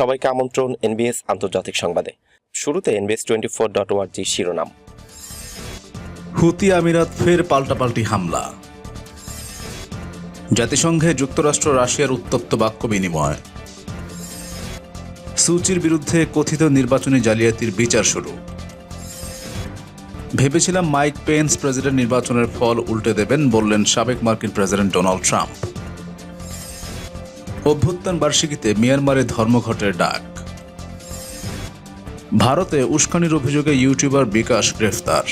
সবাইকে আমন্ত্রণ এনবিএস আন্তর্জাতিক সংবাদে। শুরুতে এনবিএস টোয়েন্টি ফোর ডট ওয়ার্জি শিরোনাম। হুতি আমিরাত ফের পাল্টাপাল্টি হামলা। জাতিসংঘে যুক্তরাষ্ট্র রাশিয়ার উত্তপ্ত বাক্য বিনিময়। সুচির বিরুদ্ধে কথিত নির্বাচনী জালিয়াতির বিচার শুরু। ভেবেছিলাম মাইক পেন্স প্রেসিডেন্ট নির্বাচনের ফল উল্টে দেবেন বললেন সাবেক মার্কিন প্রেসিডেন্ট ডোনাল্ড ট্রাম্প। অভ্যুত্থান বার্ষিকীতে মিয়ানমারে ধর্মঘটের ডাক। ভারতে উস্কানির অভিযোগে ইউটিউবার বিকাশ গ্রেফতার।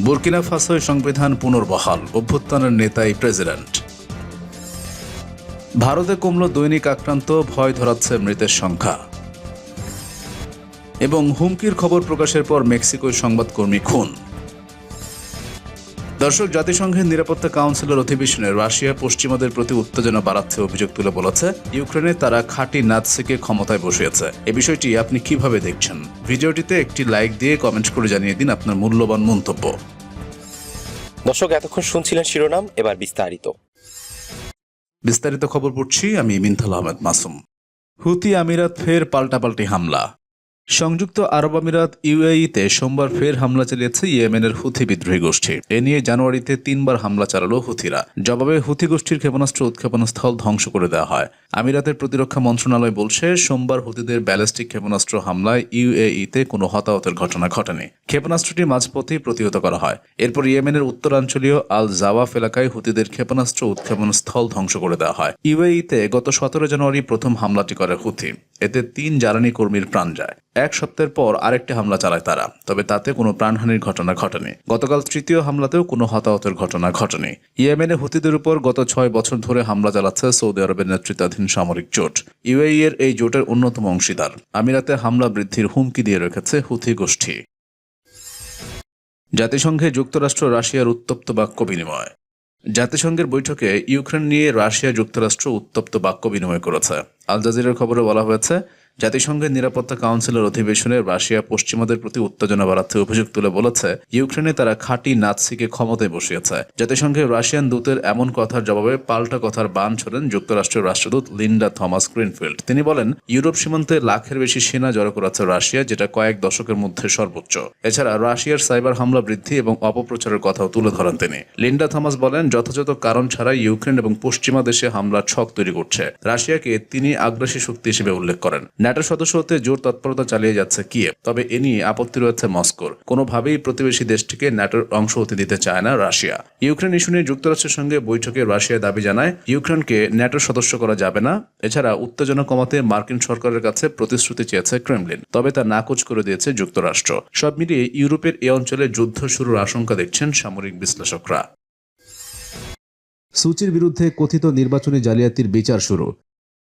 বুর্কিনা ফাসোয় সংবিধান পুনর্বহাল, অভ্যুত্থানের নেতাই প্রেসিডেন্ট। ভারতে কমল দৈনিক আক্রান্ত, ভয় ধরাচ্ছে মৃতের সংখ্যা। এবং হুমকির খবর প্রকাশের পর মেক্সিকোয় সংবাদকর্মী খুন। দর্শক জাতিসংঘের নিরাপত্তা কাউন্সিলের অধিবেশনে রাশিয়া পশ্চিমাদের প্রতি উত্তেজনা বাড়াচ্ছে অভিযোগ তুলে বলেছে। ইউক্রেনে তারা খাঁটি নাৎসিকে ক্ষমতায় বসিয়েছে। এ বিষয়টি আপনি কীভাবে দেখছেন? ভিডিওটিতে একটি লাইক দিয়ে কমেন্ট করে জানিয়ে দিন আপনার মূল্যবান মন্তব্য। দর্শক এতক্ষণ শুনছিলেন শিরোনাম এবার বিস্তারিত। বিস্তারিত খবর পড়ছি আমি মিনথাল আহমেদ মাসুম। হুতি আমিরাত ফের পাল্টাপাল্টি হামলা। সংযুক্ত আরব আমিরাত ইউএইতে সোমবার ফের হামলা চালিয়েছে ইয়েমেনের হুথি বিদ্রোহী গোষ্ঠী। এ নিয়ে জানুয়ারিতে তিনবার হামলা চালালো হুথিরা। জবাবে হুথি গোষ্ঠীর ক্ষেপণাস্ত্র উৎক্ষেপণ স্থল ধ্বংস করে দেওয়া হয়। আমিরাতের প্রতিরক্ষা মন্ত্রণালয় বলছে, সোমবার হুতিদের ব্যালিস্টিক ক্ষেপণাস্ত্র হামলায় ইউএইতে কোনো হতাহতের ঘটনা ঘটেনি। ক্ষেপণাস্ত্রটি মাঝপথেই প্রতিহত করা হয়। এরপর ইয়েমেনের উত্তরাঞ্চলীয় আল জাওয়াফ এলাকায় হুতিদের ক্ষেপণাস্ত্র উৎক্ষেপণ স্থল ধ্বংস করে দেওয়া হয়। ইউএইতে গত সতেরো জানুয়ারি প্রথম হামলাটি করে হুথি এতে তিন জ্বালানি কর্মীর প্রাণ যায়। এক সপ্তাহের পর আরেকটি হামলা চালায় তারা, তবে তাতে কোনো প্রাণহানির ঘটনা ঘটেনি। গতকাল তৃতীয় হামলাতেও কোনো হতাহতের ঘটনা ঘটেনি। ইয়েমেনে হুতিদের উপর গত ছয় বছর ধরে হামলা চালাচ্ছে সৌদি আরবের নেতৃত্বাধীন সামরিক জোট। ইউএই এর এই জোটের অন্যতম অংশীদার। আমিরাতে হামলা বৃদ্ধির হুমকি দিয়ে রেখেছে হুথি গোষ্ঠী। জাতিসংঘে যুক্তরাষ্ট্র রাশিয়ার উত্তপ্ত বাক্য বিনিময়। জাতিসংঘের বৈঠকে ইউক্রেন নিয়ে রাশিয়া যুক্তরাষ্ট্র উত্তপ্ত বাক্য বিনিময় করেছে। আল জাজিরের খবরে বলা হয়েছে জাতিসংঘের নিরাপত্তা কাউন্সিলের অধিবেশনে রাশিয়া পশ্চিমাদের প্রতি উত্তেজনা বাড়াতে অভিযোগ তুলে বলেছে, ইউক্রেনে তারা খাঁটি নাৎসিকে ক্ষমতায় বসিয়েছে। জাতিসংঘের রাশিয়ান দূতের এমন কথার জবাবে পাল্টা কথার বান ছড়েন যুক্তরাষ্ট্রের রাষ্ট্রদূত লিন্ডা থমাস গ্রিনফিল্ড। তিনি বলেন, ইউরোপ সীমান্তে লাখের বেশি সেনা জড়ো করাচ্ছে রাশিয়া, যেটা কয়েক দশকের মধ্যে সর্বোচ্চ। এছাড়া রাশিয়ার সাইবার হামলা বৃদ্ধি এবং অপপ্রচারের কথাও তুলে ধরেন তিনি। লিন্ডা থমাস বলেন, যথাযথ কারণ ছাড়া ইউক্রেন এবং পশ্চিমা দেশে হামলার ছক তৈরি করছে। রাশিয়াকে তিনি আগ্রাসী শক্তি হিসেবে উল্লেখ করেন। ন্যাটো সদস্য হতে জোর তৎপরতা চালিয়ে যাচ্ছে কিয়েভ। তবে এ নিয়ে আপত্তি রয়েছে মস্কোর। কোনোভাবেই প্রতিবেশী দেশটিকে ন্যাটোর অংশ হতে দিতে চায় না রাশিয়া। ইউক্রেন ইস্যু নিয়ে যুক্তরাষ্ট্রের সঙ্গে বৈঠকে রাশিয়া দাবি জানায়, ইউক্রেনকে ন্যাটোর সদস্য করা যাবে না। এছাড়া উত্তেজনা কমাতে মার্কিন সরকারের কাছে প্রতিশ্রুতি চেয়েছে ক্রেমলিন। তবে তা নাকচ করে দিয়েছে যুক্তরাষ্ট্র। সব মিলিয়ে ইউরোপের এ অঞ্চলে যুদ্ধ শুরুর আশঙ্কা দেখছেন সামরিক বিশ্লেষকরা। সুচির বিরুদ্ধে কথিত নির্বাচনী জালিয়াতির বিচার শুরু।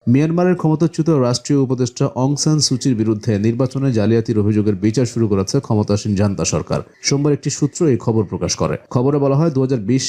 মিয়ানমারের ক্ষমতাচ্যুত রাষ্ট্রীয় উপদেষ্টা অং সান সুচির বিরুদ্ধে নির্বাচনে জালিয়াতির অভিযোগের বিচার শুরু করেছে ক্ষমতাসীন জান্তা সরকার। সোমবার একটি সূত্র এই খবর প্রকাশ করে। খবরে বলা হয় দু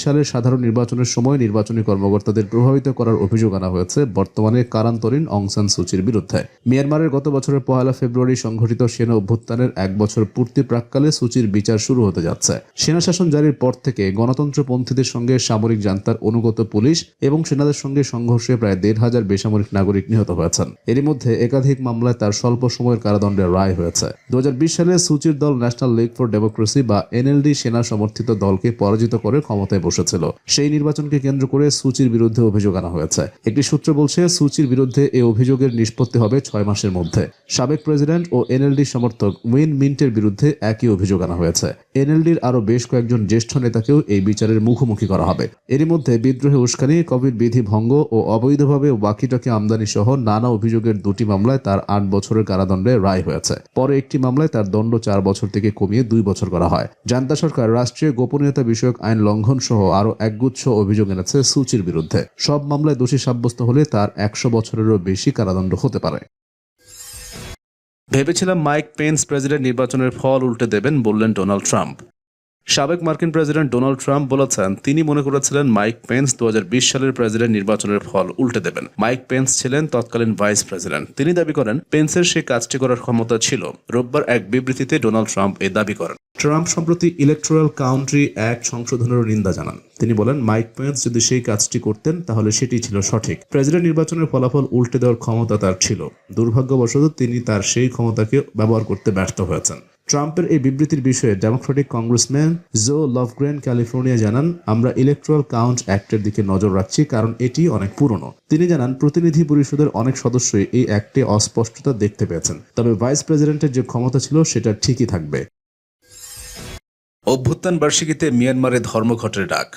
সালের সাধারণ নির্বাচনের সময় নির্বাচনী কর্মকর্তাদের প্রভাবিত করার অভিযোগ আনা হয়েছে বর্তমানে কারান্তরীণ অং সান সুচির বিরুদ্ধে। মিয়ানমারের গত বছরের পহেলা ফেব্রুয়ারি সংঘটিত সেনা অভ্যুত্থানের এক বছর পূর্তি প্রাককালে সুচির বিচার শুরু হতে যাচ্ছে। সেনা শাসন জারির পর থেকে গণতন্ত্রপন্থীদের সঙ্গে সামরিক জান্তার অনুগত পুলিশ এবং সেনাদের সঙ্গে সংঘর্ষে প্রায় দেড় হাজার বেসামরিক নাগরিক নিহত হয়েছেন। এরই মধ্যে একাধিক মামলায় তার স্বল্প সময়ের কারাদণ্ডের রায় হয়েছে। দু সালে সুচির দল ন্যাশনাল লিগ ফর ডেমোক্রেসি বা এনএলডি সেনা সমর্থিত দলকে পরাজিত করে ক্ষমতায় বসেছিল। সেই নির্বাচনকে কেন্দ্র করে সুচির বিরুদ্ধে অভিযোগ আনা হয়েছে। একটি সূত্র বলছে, সুচির বিরুদ্ধে এই অভিযোগের নিষ্পত্তি হবে ছয় মাসের মধ্যে। সাবেক প্রেসিডেন্ট ও এনএলডি সমর্থক উইন মিন্টের বিরুদ্ধে একই অভিযোগ আনা হয়েছে। এনএলডির আরও বেশ কয়েকজন জ্যেষ্ঠ নেতাকেও এই বিচারের মুখোমুখি করা হবে। এরই মধ্যে বিদ্রোহে উস্কানি কোভিড বিধি ভঙ্গ ও অবৈধভাবে ওয়াকিটকি আমদানি সহ নানা অভিযোগের দুটি মামলায় তার আট বছরের কারাদণ্ডে রায় হয়েছে। পরে একটি মামলায় তার দণ্ড চার বছর থেকে কমিয়ে দুই বছর করা হয়। জান্তা সরকার রাষ্ট্রীয় গোপনীয়তা বিষয়ক আইন লঙ্ঘন সহ আরও একগুচ্ছ অভিযোগ এনেছে সুচির বিরুদ্ধে। সব মামলায় দোষী সাব্যস্ত হলে তার একশো বছরেরও বেশি কারাদণ্ড হতে পারে। ভেবেছিলাম মাইক পেন্স প্রেসিডেন্ট নির্বাচনের ফল উল্টে দেবেন বললেন ডোনাল্ড ট্রাম্প। সাবেক মার্কিন প্রেসিডেন্ট ডোনাল্ড ট্রাম্প বলেছেন, তিনি মনে করেছিলেন মাইক পেন্স দু হাজার বিশ সালের প্রেসিডেন্ট নির্বাচনের ফল উল্টে দেবেন। মাইক পেন্স ছিলেন তৎকালীন ভাইস প্রেসিডেন্ট। তিনি দাবি করেন, পেন্সের সেই কাজটি করার ক্ষমতা ছিল। রোববার এক বিবৃতিতে ডোনাল্ড ট্রাম্প এই দাবি করেন। ট্রাম্প সম্প্রতি ইলেকট্রাল কাউন্ট্রি অ্যাক্ট সংশোধনেরও নিন্দা জানান। তিনি বলেন, মাইক পেন্স যদি সেই কাজটি করতেন, তাহলে সেটি ছিল সঠিক। প্রেসিডেন্ট নির্বাচনের ফলাফল উল্টে দেওয়ার ক্ষমতা তার ছিল। দুর্ভাগ্যবশত তিনি তার সেই ক্ষমতাকে ব্যবহার করতে ব্যর্থ হয়েছেন। ট্রাম্পের এই বিবৃতির বিষয়ে Democratic congressman Joe Lofgren California জানান, আমরা ইলেকট্রাল কাউন্ট অ্যাক্টের দিকে নজর রাখছি কারণ এটি অনেক পুরনো। তিনি জানান, প্রতিনিধি পরিষদের অনেক সদস্যই এই অ্যাক্টে অস্পষ্টতা দেখতে পেয়েছেন। তবে ভাইস প্রেসিডেন্টের যে ক্ষমতা ছিল, সেটা ঠিকই থাকবে। অভ্যুত্থান বার্ষিকীতে মিয়ানমারে ধর্মঘটের ডাক।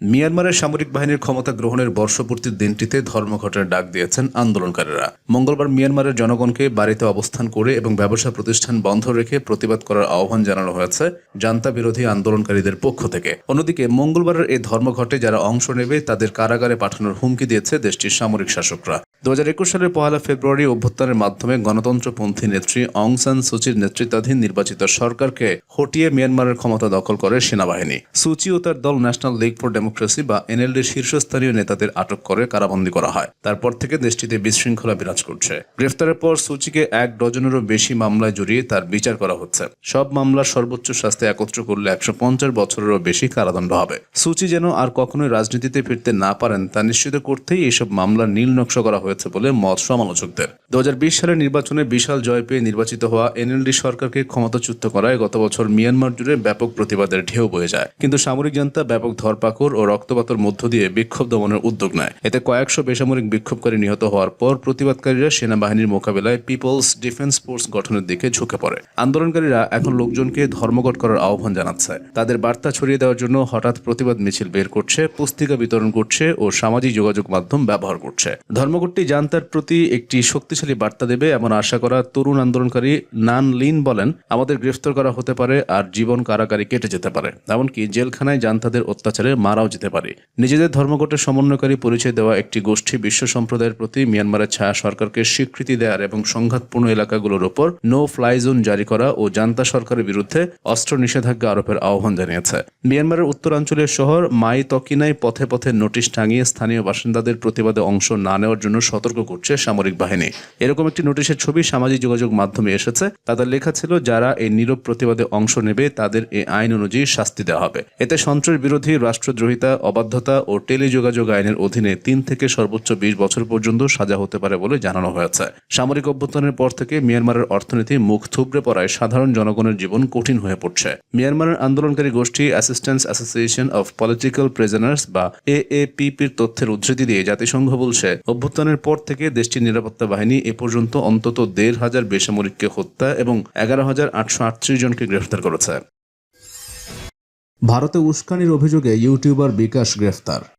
মিয়ানমারের সামরিক বাহিনীর ক্ষমতা গ্রহণের বর্ষপূর্তির দিনটিতে ধর্মঘটের ডাক দিয়েছেন আন্দোলনকারীরা। মঙ্গলবার মিয়ানমারের জনগণকে বাড়িতে অবস্থান করে এবং ব্যবসা প্রতিষ্ঠান বন্ধ রেখে প্রতিবাদ করার আহ্বান জানানো হয়েছে জান্তা বিরোধী আন্দোলনকারীদের পক্ষ থেকে। অন্যদিকে মঙ্গলবারের এই ধর্মঘটে যারা অংশ নেবে, তাদের কারাগারে পাঠানোর হুমকি দিয়েছে দেশটির সামরিক শাসকরা। দু হাজার একুশ সালের পহেলা ফেব্রুয়ারি অভ্যুত্থানের মাধ্যমে গণতন্ত্রপন্থী নেত্রী অং সান সুচির নেতৃত্বাধীন নির্বাচিত সরকারকে হটিয়ে মিয়ানমারের ক্ষমতা দখল করে সেনাবাহিনী। সুচি ও তার দল ন্যাশনাল লিগ ফর ডেমোক্রেসি বা এনএলডির শীর্ষস্থানীয় নেতাদের আটক করে কারাবন্দী করা হয়। তারপর থেকে দেশটিতে বিশৃঙ্খলা বিরাজ করছে। গ্রেফতারের পর সুচিকে এক ডজনেরও বেশি মামলায় জড়িয়ে তার বিচার করা হচ্ছে। সব মামলার সর্বোচ্চ শাস্তি একত্র করলে একশো পঞ্চাশ বছরেরও বেশি কারাদণ্ড হবে। সুচি যেন আর কখনোই রাজনীতিতে ফিরতে না পারেন, তা নিশ্চিত করতেই এইসব মামলার নীল নকশা করা হয়েছে বলে মত সমালোচকদের। দু হাজার বিশ সালের নির্বাচনে বিশাল জয় পেয়ে নির্বাচিত হওয়া এনএলডি সরকারকে ক্ষমতাচ্যুত করায় গত বছর মিয়ানমার জুড়ে ব্যাপক প্রতিবাদের ঢেউ বয়ে যায়। কিন্তু সামরিক জনতা ব্যাপক ধরপাকড় রক্তপাতের মধ্য দিয়ে বিক্ষোভ দমনের উদ্যোগ নেয়। এতে কয়েকশো বেসামরিক বিক্ষোভকারী নিহত হওয়ার পর প্রতিবাদকারীরা সেনাবাহিনীর মোকাবেলায় পিপলস ডিফেন্স ফোর্স গঠনের দিকে ঝুঁকে পড়ে। আন্দোলনকারীরা এখন লোকজনকে ধর্মঘট করার আহ্বান জানাচ্ছে। তাদের বার্তা ছড়িয়ে দেওয়ার জন্য হঠাৎ প্রতিবাদ মিছিল বের করছে, পুস্তিকা বিতরণ করছে ও সামাজিক যোগাযোগ মাধ্যম ব্যবহার করছে। ধর্মঘটটি জান্তার প্রতি একটি শক্তিশালী বার্তা দেবে এমন আশা করা তরুণ আন্দোলনকারী নান লিন বলেন, আমাদের গ্রেফতার করা হতে পারে আর জীবন কারাগারি কেটে যেতে পারে। এমনকি জেলখানায় জান্তাদের অত্যাচারে মারাও যেতে পারে। নিজেদের ধর্মঘটের সমন্বয়কারী পরিচয় দেওয়া একটি গোষ্ঠী বিশ্ব সম্প্রদায়ের প্রতি মিয়ানমারের ছায়া সরকারকে স্বীকৃতি দেওয়ার এবং সংঘাতপূর্ণ এলাকাগুলোর ওপর নো ফ্লাই জোন জারি করা ও জান্তা সরকারের বিরুদ্ধে অস্ত্র নিষেধাজ্ঞা আরোপের আহ্বান জানিয়েছে। মিয়ানমারের উত্তরাঞ্চলের শহর মাই তকিনায় পথে পথে নোটিশ টাঙিয়ে স্থানীয় বাসিন্দাদের প্রতিবাদে অংশ না নেওয়ার জন্য সতর্ক করছে সামরিক বাহিনী। এরকম একটি নোটিশের ছবি সামাজিক যোগাযোগ মাধ্যমে এসেছে। তাদের লেখা ছিল, যারা এই নীরব প্রতিবাদে অংশ নেবে, তাদের এই আইন অনুযায়ী শাস্তি দেওয়া হবে। এতে সন্ত্রাস বিরোধী রাষ্ট্রদ্রোহিতা অবাধ্যতা ও টেলিযোগাযোগ আইনের অধীনে তিন থেকে সর্বোচ্চ বিশ বছর পর্যন্ত সাজা হতে পারে বলে জানানো হয়েছে। সামরিক অভ্যুত্থানের পর থেকে মিয়ানমারের অর্থনীতি মুখ থুবড়ে পড়ায় সাধারণ জনগণের জীবন কঠিন হয়ে পড়ছে। মিয়ানমারের আন্দোলনকারী গোষ্ঠী Assistance Association of Political Prisoners বা এএপিপির তথ্যের উদ্ধৃতি দিয়ে জাতিসংঘ বলছে, অভ্যুত্থানের পর থেকে দেশটির নিরাপত্তা বাহিনী এ পর্যন্ত অন্তত দেড় হাজার বেসামরিককে হত্যা এবং এগারো হাজার আটশো আটত্রিশ জনকে গ্রেফতার করেছে। ভারতে উস্কানির অভিযোগে ইউটিউবার বিকাশ গ্রেফতার।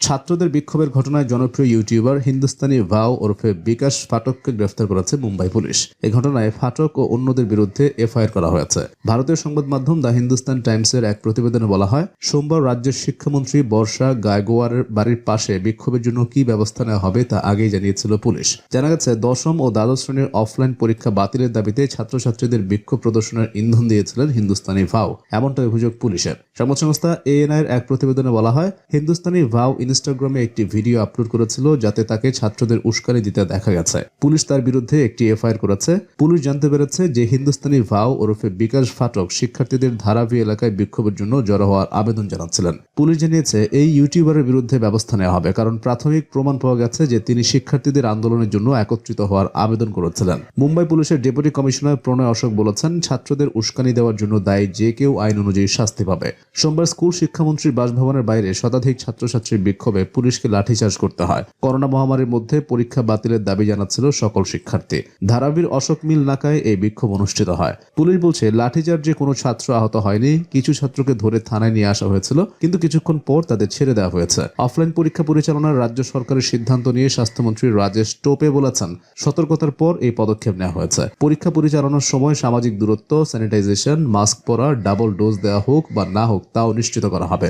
ছাত্রদের বিক্ষোভের ঘটনায় জনপ্রিয় ইউটিউবার হিন্দুস্তানি ভাও ওরফে বিকাশ ফাটককে গ্রেফতার করেছে মুম্বাই পুলিশ। এ ঘটনায় ফাটক ও অন্যদের বিরুদ্ধে এফআইআর করা হয়েছে। ভারতীয় সংবাদ মাধ্যম দ্য হিন্দুস্তান টাইমসের এক প্রতিবেদনে বলা হয়, সোমবার রাজ্যের শিক্ষামন্ত্রী বর্ষা গায়গোয়ারের বাড়ির পাশে বিক্ষোভের জন্য কি ব্যবস্থা নেওয়া হবে তা আগেই জানিয়েছিল পুলিশ। জানা গেছে, দশম ও দ্বাদশ শ্রেণির অফলাইন পরীক্ষা বাতিলের দাবিতে ছাত্রছাত্রীদের বিক্ষোভ প্রদর্শনের ইন্ধন দিয়েছিলেন হিন্দুস্তানি ভাও এমনটা অভিযোগ পুলিশের। সংবাদ সংস্থা এএনআই এর এক প্রতিবেদনে বলা হয়, হিন্দুস্তানি ভাও ইনস্টাগ্রামে একটি ভিডিও আপলোড করেছিল যাতে তাকে ছাত্রদের উস্কানি দিতে দেখা গেছে। পুলিশ তার বিরুদ্ধে একটি এফআইআর করেছে। পুলিশ জানতে পেরেছে যে হিন্দুস্তানি ভাও ওরফে বিকাশ ফাটক শিক্ষার্থীদের ধারাবি এলাকায় বিক্ষোভের জন্য জড়ো হওয়ার আবেদন জানাচ্ছিলেন। পুলিশ জানিয়েছে, এই ইউটিউবারের বিরুদ্ধে ব্যবস্থা নেওয়া হবে কারণ প্রাথমিক প্রমাণ পাওয়া গেছে যে তিনি শিক্ষার্থীদের আন্দোলনের জন্য একত্রিত হওয়ার আবেদন করেছিলেন। মুম্বাই পুলিশের ডেপুটি কমিশনার প্রণয় অশোক বলেছেন, ছাত্রদের উস্কানি দেওয়ার জন্য দায়ী যে কেউ আইন অনুযায়ী শাস্তি পাবে। সোমবার স্কুল শিক্ষামন্ত্রীর বাসভবনের বাইরে শতাধিক ছাত্রছাত্রীর বিক্ষোভে পুলিশকে লাঠিচার্জ করতে হয়। করোনা মহামারীর মধ্যে পরীক্ষা বাতিলের দাবি জানাচ্ছিল সকল শিক্ষার্থী। ধারাবির অশোক মিল নাকায় এই বিক্ষোভ অনুষ্ঠিত হয়। পুলিশ বলছে লাঠিচার্জে কোনো ছাত্র আহত হয়নি। কিছু ছাত্রকে ধরে থানায় নিয়ে আসা হয়েছিল, কিন্তু কিছুক্ষণ পর তাদের ছেড়ে দেওয়া হয়েছে। অফলাইন পরীক্ষা পরিচালনার রাজ্য সরকারের সিদ্ধান্ত নিয়ে স্বাস্থ্যমন্ত্রী রাজেশ টোপে বলেছেন, সতর্কতার পর এই পদক্ষেপ নেওয়া হয়েছে। পরীক্ষা পরিচালনার সময় সামাজিক দূরত্ব, স্যানিটাইজেশন, মাস্ক পরা, ডাবল ডোজ দেওয়া হোক বা না হোক, তাও নিশ্চিত করা হবে।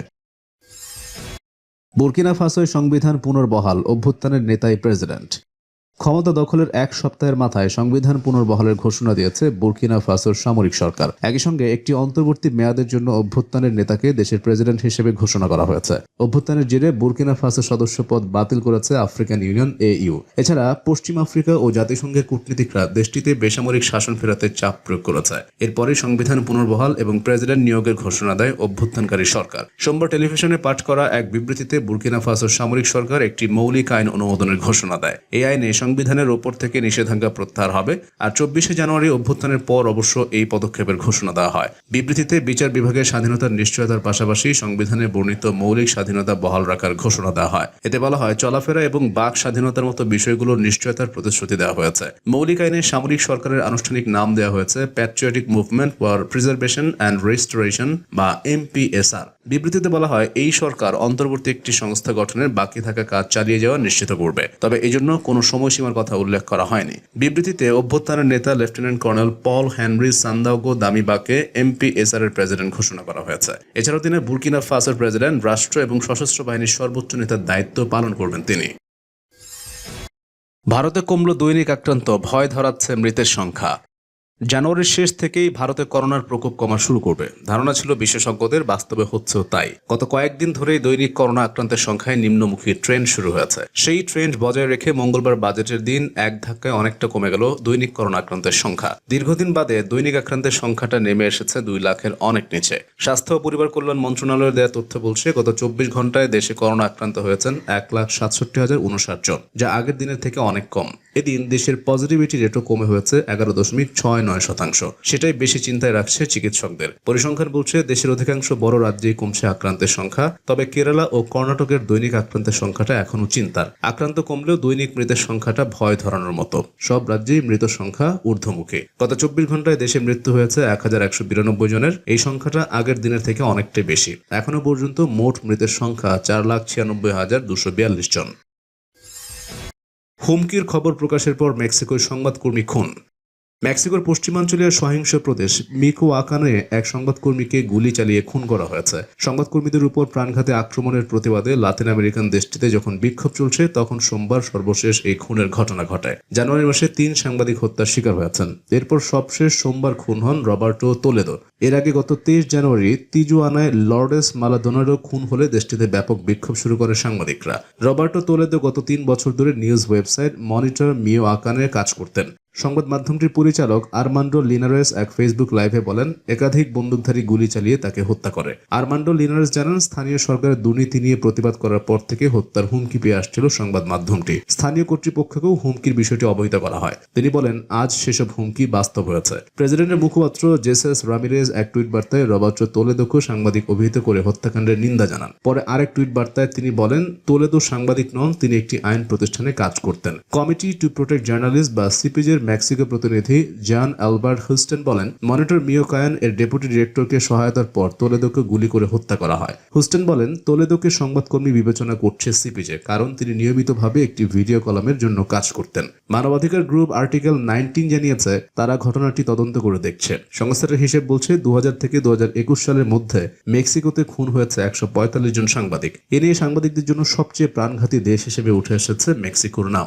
বুর্কিনা ফাসোয় সংবিধান পুনর্বহাল অভ্যুত্থানের নেতাই প্রেসিডেন্ট। ক্ষমতা দখলের এক সপ্তাহের মাথায় সংবিধান পুনর্বহালের ঘোষণা দিয়েছে বুর্কিনা ফাসোর সামরিক সরকার। একই সঙ্গে একটি অন্তর্বর্তী মেয়াদের জন্য অভ্যুত্থানের নেতাকে দেশের প্রেসিডেন্ট হিসেবে ঘোষণা করা হয়েছে। অভ্যুত্থানের জেরে বুর্কিনা ফাসো সদস্য পদ বাতিল করেছে আফ্রিকান ইউনিয়ন এ ইউ। এছাড়া পশ্চিম আফ্রিকা ও জাতিসংঘের কূটনীতিকরা দেশটিতে বেসামরিক শাসন ফেরাতে চাপ প্রয়োগ করেছে। এরপরে সংবিধান পুনর্বহাল এবং প্রেসিডেন্ট নিয়োগের ঘোষণা দেয় অভ্যুত্থানকারী সরকার। সোমবার টেলিভিশনে পাঠ করা এক বিবৃতিতে বুর্কিনা ফাসোর সামরিক সরকার একটি মৌলিক আইন অনুমোদনের ঘোষণা দেয়। এই আইনে সংবিধানের ওপর থেকে নিষেধাজ্ঞা প্রত্যাহার হবে। আর চব্বিশে জানুয়ারি অভ্যুত্থানের পর অবশ্য এই পদক্ষেপের ঘোষণা দেওয়া হয়। বিবৃতিতে বিচার বিভাগের স্বাধীনতার নিশ্চয়তার পাশাপাশি সংবিধানে বর্ণিত মৌলিক স্বাধীনতা বহাল রাখার ঘোষণা দেওয়া হয়। এতে বলা হয়, চলাফেরা এবং বাক স্বাধীনতার মতো বিষয়গুলোর নিশ্চয়তার প্রতিশ্রুতি দেওয়া হয়েছে। মৌলিক আইনে সামরিক সরকারের আনুষ্ঠানিক নাম দেওয়া হয়েছে Patriotic Movement for Preservation and Restoration বা এমপিএসআর বিবৃতিতে বলা হয়, এই সরকার অন্তর্বর্তী একটি সংস্থা গঠনের বাকি থাকা কাজ চালিয়ে যাওয়া নিশ্চিত করবে। তবে এজন্য কোনো সময়সীমার কথা উল্লেখ করা হয়নি। বিবৃতিতে অভ্যুত্থানের নেতা lieutenant colonel Paul Henri Sandaogo দামিবাকে MP SR এর প্রেসিডেন্ট ঘোষণা করা হয়েছে। এছাড়াও তিনি বুর্কিনা ফাসোর প্রেসিডেন্ট, রাষ্ট্র এবং সশস্ত্র বাহিনীর সর্বোচ্চ নেতার দায়িত্ব পালন করবেন তিনি। ভারতে কমল দৈনিক আক্রান্ত, ভয় ধরাচ্ছে মৃতের সংখ্যা। জানুয়ারির শেষ থেকেই ভারতে করোনার প্রকোপ কমা শুরু করবে। ধারণা ছিল বিশেষজ্ঞদের বাস্তবে হচ্ছেও তাই। গত কয়েকদিন ধরেই দৈনিক করোনা আক্রান্তের সংখ্যায় নিম্নমুখী ট্রেন্ড শুরু হয়েছে। সেই ট্রেন্ড বজায় রেখে মঙ্গলবার বাজেটের দিন এক ধাক্কায় অনেকটা কমে গেল দৈনিক করোনা আক্রান্তের সংখ্যা। দীর্ঘদিন বাদে দৈনিক আক্রান্তের সংখ্যাটা নেমে এসেছে দুই লাখের অনেক নিচে। স্বাস্থ্য ও পরিবার কল্যাণ মন্ত্রণালয়ের দেওয়া তথ্য বলছে, গত চব্বিশ ঘন্টায় দেশে করোনা আক্রান্ত হয়েছেন এক লাখ সাতষট্টি হাজার উনষাট জন, যা আগের দিনের থেকে অনেক কম। এদিন দেশের পজিটিভিটি রেটও কমে হয়েছে এগারো দশমিক ছয় নয় শতাংশ। সেটাই বেশি চিন্তায় রাখছে চিকিৎসকদের। পরিসংখ্যান বলছে, দেশের অধিকাংশ বড় রাজ্যেই কমছে আক্রান্তের সংখ্যা। তবে কেরালা ও কর্ণাটকের দৈনিক আক্রান্তের সংখ্যাটা এখনও চিন্তার। আক্রান্ত কমলেও দৈনিক মৃতের সংখ্যাটা ভয় ধরানোর মতো। সব রাজ্যেই মৃত সংখ্যা ঊর্ধ্বমুখী। গত চব্বিশ ঘন্টায় দেশে মৃত্যু হয়েছে এক হাজার একশো বিরানব্বই জনের। এই সংখ্যাটা আগের দিনের থেকে অনেকটাই বেশি। এখনও পর্যন্ত মোট মৃতের সংখ্যা চার লাখ ছিয়ানব্বই হাজার দুশো বিয়াল্লিশ জন। হুমকির খবর প্রকাশের পর মেক্সিকোর সংবাদকর্মী খুন। মেক্সিকোর পশ্চিমাঞ্চলীয় সহিংস প্রদেশ মিকো আকানে এক সংবাদকর্মীকে গুলি চালিয়ে খুন করা হয়েছে। সংবাদকর্মীদের উপর প্রাণঘাতী আক্রমণের প্রতিবাদে লাতিন আমেরিকান দেশটিতে যখন বিক্ষোভ চলছে, তখন সোমবার সর্বশেষ এই খুনের ঘটনা ঘটায় জানুয়ারি মাসে তিন সাংবাদিক হত্যার শিকার হয়েছেন। এরপর সবশেষ সোমবার খুন হন রবার্টো তোলেদো। এর আগে গত তেইশ জানুয়ারি তিজুয়ানায় লর্ডেস মালাদোনারও খুন হলে দেশটিতে ব্যাপক বিক্ষোভ শুরু করে সাংবাদিকরা। রবার্টো তোলেদো গত তিন বছর ধরে news website monitor Mio Akane কাজ করতেন। সংবাদ মাধ্যমটির পরিচালক আরমান্ডো লিনারেস এক ফেসবুক লাইভে বলেন, একাধিক বন্দুকধারী গুলি চালিয়ে তাকে হত্যা করে। আরমান্ডো লিনারেস জানান, স্থানীয় সরকারের দুর্নীতি নিয়ে প্রতিবাদ করার পর থেকে হত্যার হুমকি পেয়ে আসছিল সংবাদ মাধ্যমটি। স্থানীয় কর্তৃপক্ষকেও হুমকির বিষয়টি অবহিত করা হয়। তিনি বলেন, আজ সেসব হুমকি বাস্তব হয়েছে। প্রেসিডেন্টের মুখপাত্র জেসেস রামিরেজ এক টুইট বার্তায় রবার্টো তোলেদোকে সাংবাদিক অভিহিত করে হত্যাকাণ্ডের নিন্দা জানান। পরে আরেক টুইট বার্তায় তিনি বলেন, তোলেদো সাংবাদিক নন, তিনি একটি আইন প্রতিষ্ঠানে কাজ করতেন। কমিটি টু প্রোটেক্ট জার্নালিস্ট বা সিপিজের মেক্সিকো প্রতিনিধি জন অ্যালবার্ট হুস্টেন বলেন, মনিটর মিওকায়ান এর ডেপুটি ডিরেক্টরকে সহায়তার পর তোলেদোকে গুলি করে হত্যা করা হয়। হুস্টেন বলেন, তোলেদোকে সংবাদকর্মী বিবেচনা করছে সিপিজে, কারণ তিনি নিয়মিতভাবে একটি ভিডিও কলামের জন্য কাজ করতেন। মানবাধিকার গ্রুপ আর্টিকেল নাইনটিন জানিয়েছে, তারা ঘটনাটি তদন্ত করে দেখছে। সংস্থাটির হিসেব বলছে দু হাজার থেকে দু হাজার একুশ সালের মধ্যে মেক্সিকোতে খুন হয়েছে একশো পঁয়তাল্লিশ জন সাংবাদিক। এ নিয়ে সাংবাদিকদের জন্য সবচেয়ে প্রাণঘাতী দেশ হিসেবে উঠে এসেছে মেক্সিকোর নাম।